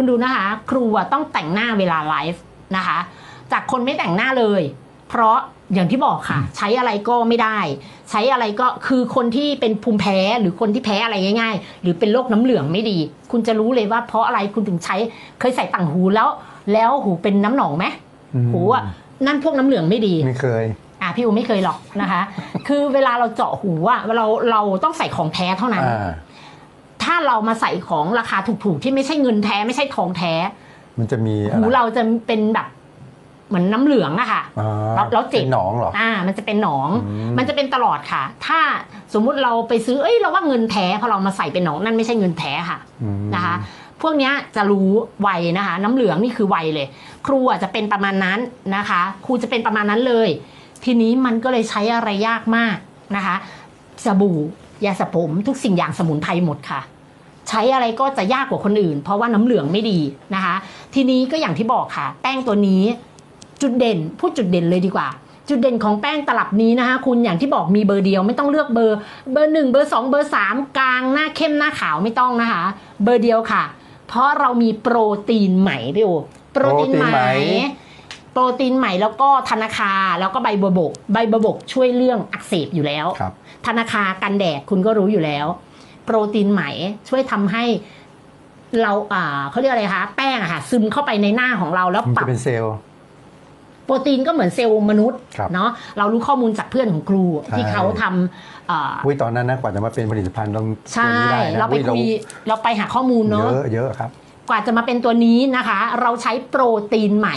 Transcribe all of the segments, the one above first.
คุณดูนะคะ ครูอะต้องแต่งหน้าเวลาไลฟ์นะคะ จากคนไม่แต่งหน้าเลย เพราะอย่างที่บอกค่ะ ใช้อะไรก็ไม่ได้ ใช้อะไรก็คือคนที่เป็นภูมิแพ้หรือคนที่แพ้อะไรง่าย ๆ หรือเป็นโรคน้ำเหลืองไม่ดี คุณจะรู้เลยว่าเพราะอะไรคุณถึงใช้เคยใส่ต่างหูแล้ว แล้วหูเป็นน้ำหนองไหมอืมหูอะนั่นพวกน้ำเหลืองไม่ดีไม่เคยอะพี่อูไม่เคยหรอกนะคะ คือเวลาเราเจาะหูอะเราเราต้องใส่ของแท้เท่านั้นอ่า ถ้าเรามาใส่ของราคาถูกๆที่ไม่ใช่เงินแท้ไม่ใช่ทองแท้ มันจะมีอะหูไรเราจะเป็นแบบเหมือนน้ำเหลืองอะค่ะอ๋อแล้วแล้วเจ็บ ป็นหนองเหรอ อ่า มันจะเป็นหนอง อืม มันจะเป็นตลอดค่ะ ถ้าสมมุติเราไปซื้อ เอ้ย เราว่าเงินแท้พอเรามาใส่เป็นหนองนั่นไม่ใช่เงินแท้ค่ะ อืม นะคะ พวกเนี้ยจะรู้ไวนะคะ น้ำเหลืองนี่คือไวเลย ครูอะจะเป็นประมาณนั้นนะคะ ครูจะเป็นประมาณนั้นเลย ทีนี้มันก็เลยใช้อะไรยากมากนะคะ สบู่ ยาสระผม ทุกสิ่งอย่างสมุนไพรหมดค่ะ ใช้อะไรก็จะยากกว่าคนอื่น เพราะว่าน้ำเหลืองไม่ดีนะคะ ทีนี้ก็อย่างที่บอกค่ะ แป้งตัวนี้จุดเด่นพูดจุดเด่นเลยดีกว่า จุดเด่นของแป้งตลับนี้นะคะ คุณอย่างที่บอกมีเบอร์เดียวไม่ต้องเลือกเบอร์เบอร์หนึ่งเบอร์สองเบอร์สามกลางหน้าเข้มหน้าขาวไม่ต้องนะคะ เบอร์เดียวค่ะ เพราะเรามีโปรตีนไหมพี่โอโปรตีนไหมโปรตีนไหมแล้วก็ธนาคาแล้วก็ใบบัวบก ใบบัวบกช่วยเรื่องอักเสบอยู่แล้วครับธนาคากันแดดคุณก็รู้อยู่แล้ว โปรตีนไหม ช่วยทำให้เราอ่าเขาเรียกอะไรคะ แป้งอะค่ะ ซึมเข้าไปในหน้าของเราแล้วมันปรัจะบเป็นเซลล์โปรตีนก็เหมือนเซลล์มนุษย์ครับเนาะเรารู้ข้อมูลจากเพื่อนของครูใช่ที่เขาทำอ่าอุ้ยตอนนั้นนะกว่าจะมาเป็นผลิตภัณฑ์ตรงใช่ตัวนี้ได้นะเราไปอุ้คุยเราไปหาข้อมูลเยเนาะอะเยอะครับ กว่าจะมาเป็นตัวนี้นะคะ เราใช้โปรตีนไหม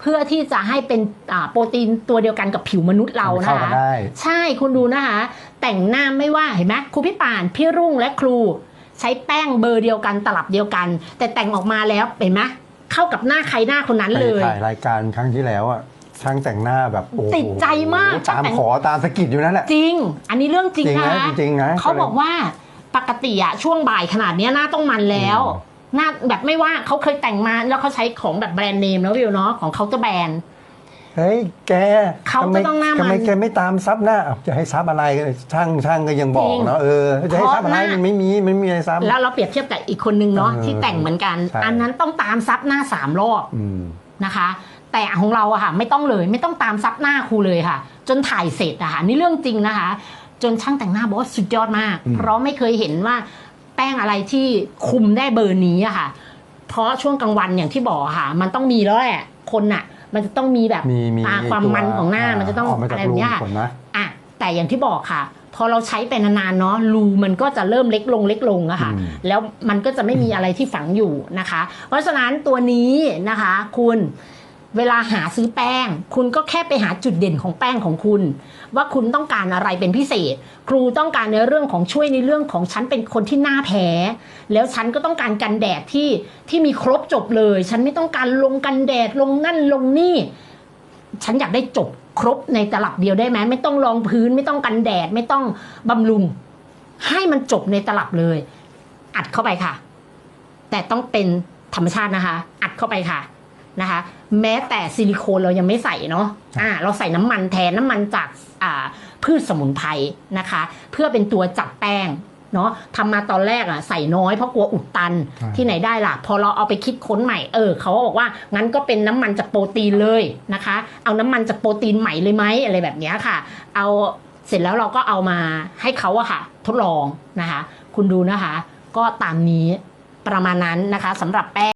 เพื่อที่จะให้เป็นอ่าโปรตีนตัวเดียวกันกับผิวมนุษย์เรานะเข้ากัคะนได้ใช่คุณดูนะคะ แต่งหน้าไม่ว่าเห็นไหมครูพี่ป่านพี่รุ่งและครู ใช้แป้งเบอร์เดียวกันตลับเดียวกัน แต่แต่งออกมาแล้วเห็นไหมเข้ากับหน้าใครหน้าคนนั้นไปเลยถ่ายรายการครั้งที่แล้วอะช่างแต่งหน้าแบบโอ้โหติดใจมากตามช่างแต่งขอตามสะกิดอยู่นั่นแหละจริง อันนี้เรื่องจริงจริงนะนะคะจริงๆนะเขาบอกว่าปกติอะช่วงบ่ายขนาดเนี้ยหน้าต้องมันแล้วอืมหน้าแบบไม่ว่าเขาเคยแต่งมาแล้วเขาใช้ของแบบแบรนด์เนมแล้ววิวเนาะของเขาจะแบรนด์ เฮ้ยแกเขาก็ทำไมต้องหน้ามันทำไมแกไม่ตามซับหน้าอ้าวจะให้ซับอะไรช่างช่างก็ยังบอจริกงเนาะเออจะให้ซับอะไรเพราะหน้ามั มันไม่มีมันไม่มีอะไรซับ แล้วเราเปรียบเทียบกับอีกคนนึงเนาะเออที่แต่งเหมือนกัน ใช่ อันนั้นต้องตามซับหน้าสามรอบอืม นะคะ แต่ของเราอะค่ะไม่ต้องเลยไม่ต้องตามซับหน้าครูเลยค่ะ จนถ่ายเสร็จอะค่ะนี่เรื่องจริงนะคะ จนช่างแต่งหน้าบอกว่าสุดยอดมาก อืม เพราะไม่เคยเห็นว่าแป้งอะไรที่คุมได้เบอร์นี้อะค่ะ เพราะช่วงกลางวันอย่างที่บอกอะค่ะ มันต้องมีแล้วแหละคนอะ มันจะต้องมีแบบมีมีอ่าความตัวมันของหน้ามันจะต้องกมาอะจากไรแบรูบเนี้ยผลนะอะแต่อย่างที่บอกค่ะ พอเราใช้ไปนานๆเนาะรูมันก็จะเริ่มเล็กลงเล็กลงอะค่ะอืมแล้วมันก็จะไม่มีอะไรที่ฝังอยู่นะคะ เพราะฉะนั้นตัวนี้นะคะ คุณ เวลาหาซื้อแป้ง คุณก็แค่ไปหาจุดเด่นของแป้งของคุณ ว่าคุณต้องการอะไรเป็นพิเศษ ครูต้องการในเรื่องของช่วยในเรื่องของฉันเป็นคนที่หน้าแพ้แล้วฉันก็ต้องการกันแดดที่ที่มีครบจบเลย ฉันไม่ต้องการลงกันแดดลงนั่นลงนี่ ฉันอยากได้จบครบในตลับเดียวได้ไหมไม่ต้องรองพื้น ไม่ต้องกันแดดไม่ต้องบำรุง ให้มันจบในตลับเลย อัดเข้าไปค่ะ แต่ต้องเป็นธรรมชาตินะคะ อัดเข้าไปค่ะ นะคะ แม้แต่ซิลิโคนเรายังไม่ใส่เนาะอ่าเราใส่น้ำมันแทนน้ำมันจากอ่าพืชสมุนไพรนะคะ เพื่อเป็นตัวจับแป้งเนาะทำมาตอนแรกอะใส่น้อยเพราะกลัวอุดตันใช่ที่ไหนได้ล่ะ พอเราเอาไปคิดค้นใหม่เออเขาก็บอกว่างั้นก็เป็นน้ำมันจากโปรตีนเลยนะคะ เอาน้ำมันจากโปรตีนใหม่เลยไหมอะไรแบบเนี้ยค่ะ เอาเสร็จแล้วเราก็เอามาให้เขาอะค่ะ ทดลองนะคะ คุณดูนะคะ ก็ตามนี้ประมาณนั้นนะคะสำหรับแป้ง